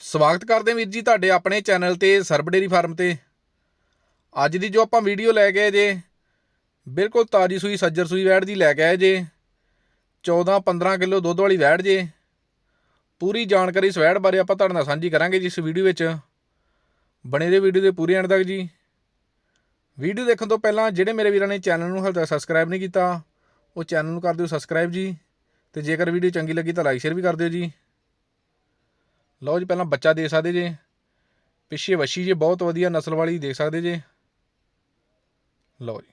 ਸਵਾਗਤ ਕਰਦੇ ਵੀਰ ਜੀ ਤੁਹਾਡੇ ਆਪਣੇ ਚੈਨਲ ਤੇ ਸਰਬ ਡੇਰੀ ਫਾਰਮ ਤੇ। ਅੱਜ ਦੀ ਜੋ ਆਪਾਂ ਵੀਡੀਓ ਲੈ ਕੇ ਆਏ ਜੇ, ਬਿਲਕੁਲ ਤਾਜੀ ਸੂਈ, ਸੱਜਰ ਸੂਈ ਵੈੜ ਦੀ ਲੈ ਕੇ ਆਏ ਜੇ। 14 15 ਕਿਲੋ ਦੁੱਧ ਵਾਲੀ ਵੈੜ ਜੇ। ਪੂਰੀ ਜਾਣਕਾਰੀ ਇਸ ਵੈੜ ਬਾਰੇ ਆਪਾਂ ਤੁਹਾਡੇ ਨਾਲ ਸਾਂਝੀ ਕਰਾਂਗੇ ਜੀ ਇਸ ਵੀਡੀਓ ਵਿੱਚ। ਬਣੇ ਦੇ ਵੀਡੀਓ ਦੇ ਪੂਰੇ ਐਂਡ ਤੱਕ ਜੀ। ਵੀਡੀਓ ਦੇਖਣ ਤੋਂ ਪਹਿਲਾਂ ਜਿਹੜੇ ਮੇਰੇ ਵੀਰਾਂ ਨੇ ਚੈਨਲ ਨੂੰ ਹਾਲੇ ਤੱਕ ਸਬਸਕ੍ਰਾਈਬ ਨਹੀਂ ਕੀਤਾ, ਉਹ ਚੈਨਲ ਨੂੰ ਕਰ ਦਿਓ ਸਬਸਕ੍ਰਾਈਬ ਜੀ। ਤੇ ਜੇਕਰ ਵੀਡੀਓ ਚੰਗੀ ਲੱਗੀ ਤਾਂ ਲਾਈਕ, ਸ਼ੇਅਰ ਵੀ ਕਰ ਦਿਓ ਜੀ। ਲਓ ਜੀ, ਪਹਿਲਾਂ ਬੱਚਾ ਦੇ ਸਕਦੇ ਜੇ। ਪਿੱਛੇ ਵੱਛੀ ਜੇ, ਬਹੁਤ ਵਧੀਆ ਨਸਲ ਵਾਲੀ ਦੇਖ ਸਕਦੇ ਜੇ। ਲਓ ਜੀ।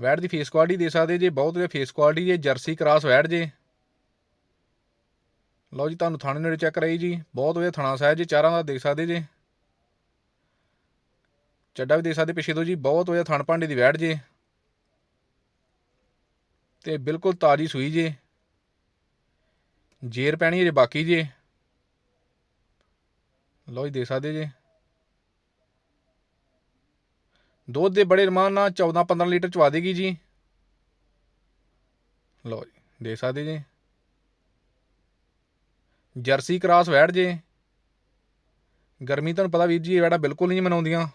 ਵੈੜ ਦੀ ਫੇਸ ਕੁਆਲਿਟੀ ਦੇ ਸਕਦੇ ਜੇ, ਬਹੁਤ ਵਧੀਆ ਫੇਸ ਕੁਆਲਿਟੀ ਜੇ, ਜਰਸੀ ਕਰਾਸ ਵੈੜ ਜੇ। ਲਓ ਜੀ, ਤੁਹਾਨੂੰ ਥਾਣੇ ਨੇੜੇ ਚੈੱਕ ਕਰਾਈ ਜੀ, ਬਹੁਤ ਵਧੀਆ ਥਣਾ ਸਾਹਿਬ ਜੇ, ਚਾਰਾਂ ਦਾ ਦੇਖ ਸਕਦੇ ਜੇ। ਚੱਡਾ ਵੀ ਦੇਖ ਸਕਦੇ ਪਿੱਛੇ ਤੋਂ ਜੀ, ਬਹੁਤ ਵਧੀਆ ਥਣ ਭਾਂਡੇ ਦੀ ਵੈੜ ਜੇ। ਤੇ ਬਿਲਕੁਲ ਤਾਜੀ ਸੂਈ ਜੇ। ਜੇਰ ਪੈਣੀ ਹੈ ਜੇ ਬਾਕੀ ਜੇ। ਲਓ ਜੀ ਦੇਖ ਸਕਦੇ ਜੇ। ਦੁੱਧ ਦੇ ਬੜੇ ਰਮਾਨ ਨਾਲ 14 15 ਲੀਟਰ ਚਵਾ ਦੇਗੀ ਜੀ। ਲਓ ਜੀ ਦੇਖ ਸਕਦੇ ਜੇ। ਜਰਸੀ ਕਰਾਸ ਵੈੜ ਜੇ। ਗਰਮੀ ਤੁਹਾਨੂੰ ਪਤਾ ਵੀਰ ਜੀ, ਇਹ ਵੈੜਾ ਬਿਲਕੁਲ ਨਹੀਂ ਮਨਾਉਂਦੀਆਂ।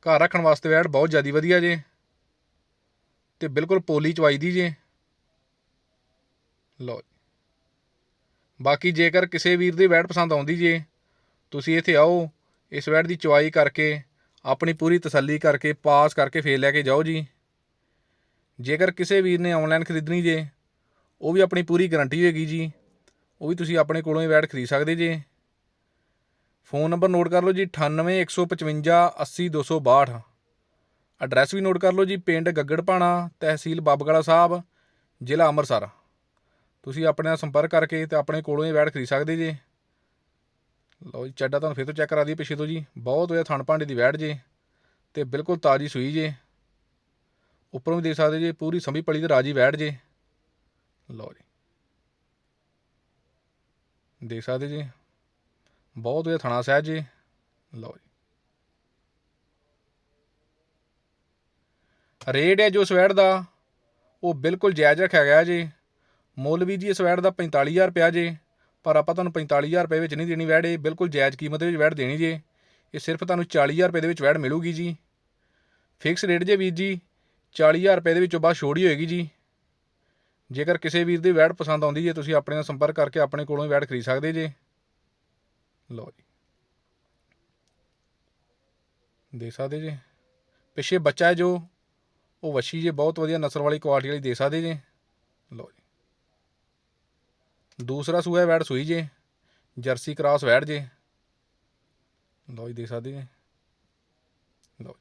ਘਰ ਰੱਖਣ ਵਾਸਤੇ ਵੈੜ ਬਹੁਤ ਜ਼ਿਆਦਾ ਵਧੀਆ ਜੇ। ਤੇ ਬਿਲਕੁਲ ਪੋਲੀ ਚਵਾਈ ਦੀ ਜੇ। ਲਓ ਜੀ। ਬਾਕੀ ਜੇਕਰ ਕਿਸੇ ਵੀਰ ਦੀ ਵੈਟ ਪਸੰਦ ਆਉਂਦੀ ਜੇ ਤੁਸੀਂ ਇੱਥੇ ਆਓ, ਇਸ ਵੈਟ ਦੀ ਚੁਆਈ ਕਰਕੇ, ਆਪਣੀ ਪੂਰੀ ਤਸੱਲੀ ਕਰਕੇ, ਪਾਸ ਕਰਕੇ ਫੇਰ ਲੈ ਕੇ ਜਾਓ ਜੀ। ਜੇਕਰ ਕਿਸੇ ਵੀਰ ਨੇ ਆਨਲਾਈਨ ਖਰੀਦਣੀ ਜੇ, ਉਹ ਵੀ ਆਪਣੀ ਪੂਰੀ ਗਾਰੰਟੀ ਹੋਏਗੀ ਜੀ। ਉਹ ਵੀ ਤੁਸੀਂ ਆਪਣੇ ਕੋਲੋਂ ਹੀ ਬੈਟ ਖਰੀਦ ਸਕਦੇ ਜੇ। ਫੋਨ ਨੰਬਰ ਨੋਟ ਕਰ ਲਓ ਜੀ 98155 80262 ਐਡਰੈਸ ਵੀ ਨੋਟ ਕਰ ਲਓ ਜੀ, ਪਿੰਡ ਗੱਗੜਪਾਣਾ, ਤਹਿਸੀਲ ਬਾਬਗੜਾ ਸਾਹਿਬ, ਜ਼ਿਲ੍ਹਾ ਅੰਮ੍ਰਿਤਸਰ। ਤੁਸੀਂ ਆਪਣੇ ਨਾਲ ਸੰਪਰਕ ਕਰਕੇ ਤੇ ਆਪਣੇ ਕੋਲੋਂ ਹੀ ਵੈਟ ਖਰੀਦ ਸਕਦੇ ਜੇ। ਲਓ ਜੀ, ਚੱਡਾ ਤੁਹਾਨੂੰ ਫਿਰ ਤੋਂ ਚੈੱਕ ਕਰਾ ਦਈਏ ਪਿੱਛੇ ਤੋਂ ਜੀ। ਬਹੁਤ ਵਧੀਆ ਥਣ ਭਾਂਡੇ ਦੀ ਵੈਟ ਜੇ ਤੇ ਬਿਲਕੁਲ ਤਾਜੀ ਸੂਈ ਜੇ। ਉੱਪਰੋਂ ਵੀ ਦੇਖ ਸਕਦੇ ਜੇ, ਪੂਰੀ ਸੰਭੀ ਪਲੀ ਤੇ ਰਾਜੀ ਵੈਟ ਜੇ। ਲਓ ਜੀ। ਦੇਖ ਸਕਦੇ ਜੀ, ਬਹੁਤ ਵਧੀਆ ਥਣਾ ਸਹਿਜ ਜੀ। ਲਓ ਜੀ। ਰੇਟ ਹੈ ਜੋ ਸਵੈੜ ਦਾ, ਉਹ ਬਿਲਕੁਲ ਜਾਇਜ਼ ਰੱਖਿਆ ਗਿਆ ਜੀ। ਮੁੱਲ ਵੀ ਜੀ ਇਸ ਵੈੜ ਦਾ 45000 ਰੁਪਿਆ ਜੇ। ਪਰ ਆਪਾਂ ਤੁਹਾਨੂੰ 45000 ਰੁਪਏ ਵਿੱਚ ਨਹੀਂ ਦੇਣੀ ਵੈੜ, ਇਹ ਬਿਲਕੁਲ ਜਾਇਜ਼ ਕੀਮਤ ਦੇ ਵਿੱਚ ਵੈੜ ਦੇਣੀ ਜੇ। ਇਹ ਸਿਰਫ ਤੁਹਾਨੂੰ 40000 ਰੁਪਏ ਦੇ ਵਿੱਚ ਵੈੜ ਮਿਲੂਗੀ ਜੀ। ਫਿਕਸ ਰੇਟ ਜੇ ਵੀਰ ਜੀ 40000 ਰੁਪਏ ਦੇ ਵਿੱਚੋਂ ਬਾਅਦ ਛੋੜੀ ਹੋਏਗੀ ਜੀ। ਜੇਕਰ ਕਿਸੇ ਵੀਰ ਦੀ ਵੈੜ ਪਸੰਦ ਆਉਂਦੀ ਜੇ, ਤੁਸੀਂ ਆਪਣੇ ਨਾਲ ਸੰਪਰਕ ਕਰਕੇ ਆਪਣੇ ਕੋਲੋਂ ਹੀ ਵੈੜ ਖਰੀਦ ਸਕਦੇ ਜੇ। ਲਓ ਜੀ। ਦੇ ਸਕਦੇ ਜੇ। ਪਿੱਛੇ ਬੱਚਾ ਹੈ ਜੋ, ਉਹ ਵੱਛੀ ਜੇ, ਬਹੁਤ ਵਧੀਆ ਨਸਲ ਵਾਲੀ ਕੁਆਲਿਟੀ ਵਾਲੀ ਦੇ ਸਕਦੇ ਜੇ। ਲਓ ਜੀ। ਦੂਸਰਾ ਸੂਆ ਵੈੜ ਸੂਈ ਜੇ, ਜਰਸੀ ਕਰਾਸ ਵੈੜ ਜੇ। ਲਓ ਜੀ ਦੇਖ ਸਕਦੇ ਜੇ। ਲਓ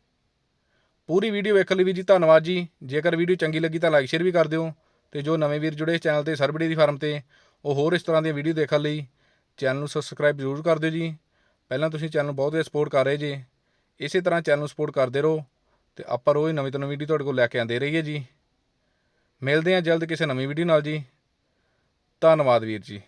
ਪੂਰੀ ਵੀਡੀਓ ਵੇਖਣ ਲਈ ਵੀ ਜੀ ਧੰਨਵਾਦ ਜੀ। ਜੇਕਰ ਵੀਡੀਓ ਚੰਗੀ ਲੱਗੀ ਤਾਂ ਲਾਈਕ, ਸ਼ੇਅਰ ਵੀ ਕਰ ਦਿਓ ਤੇ ਜੋ ਨਵੇਂ ਵੀਰ ਜੁੜੇ ਚੈਨਲ ਤੇ ਸਰਬੜੀ ਦੀ ਫਾਰਮ ਤੇ, ਉਹ ਹੋਰ ਇਸ ਤਰ੍ਹਾਂ ਦੀਆਂ ਵੀਡੀਓ ਦੇਖਣ ਲਈ ਚੈਨਲ ਨੂੰ ਸਬਸਕ੍ਰਾਈਬ ਜ਼ਰੂਰ ਕਰ ਦਿਓ ਜੀ। ਪਹਿਲਾਂ ਤੁਸੀਂ ਚੈਨਲ ਨੂੰ ਬਹੁਤ ਵਧੀਆ ਸਪੋਰਟ ਕਰ ਰਹੇ ਜੇ, ਇਸੇ ਤਰ੍ਹਾਂ ਚੈਨਲ ਨੂੰ ਸਪੋਰਟ ਕਰਦੇ ਰਹੋ ਤੇ ਆਪਾਂ ਰੋਜ਼ ਨਵੀਂ ਤੋਂ ਨਵੀਂ ਵੀਡੀਓ ਤੁਹਾਡੇ ਕੋਲ ਲੈ ਕੇ ਆਉਂਦੇ ਰਹੀਏ ਜੀ। ਮਿਲਦੇ ਹਾਂ ਜਲਦ ਕਿਸੇ ਨਵੀਂ ਵੀਡੀਓ ਨਾਲ ਜੀ। ਧੰਨਵਾਦ ਵੀਰ ਜੀ।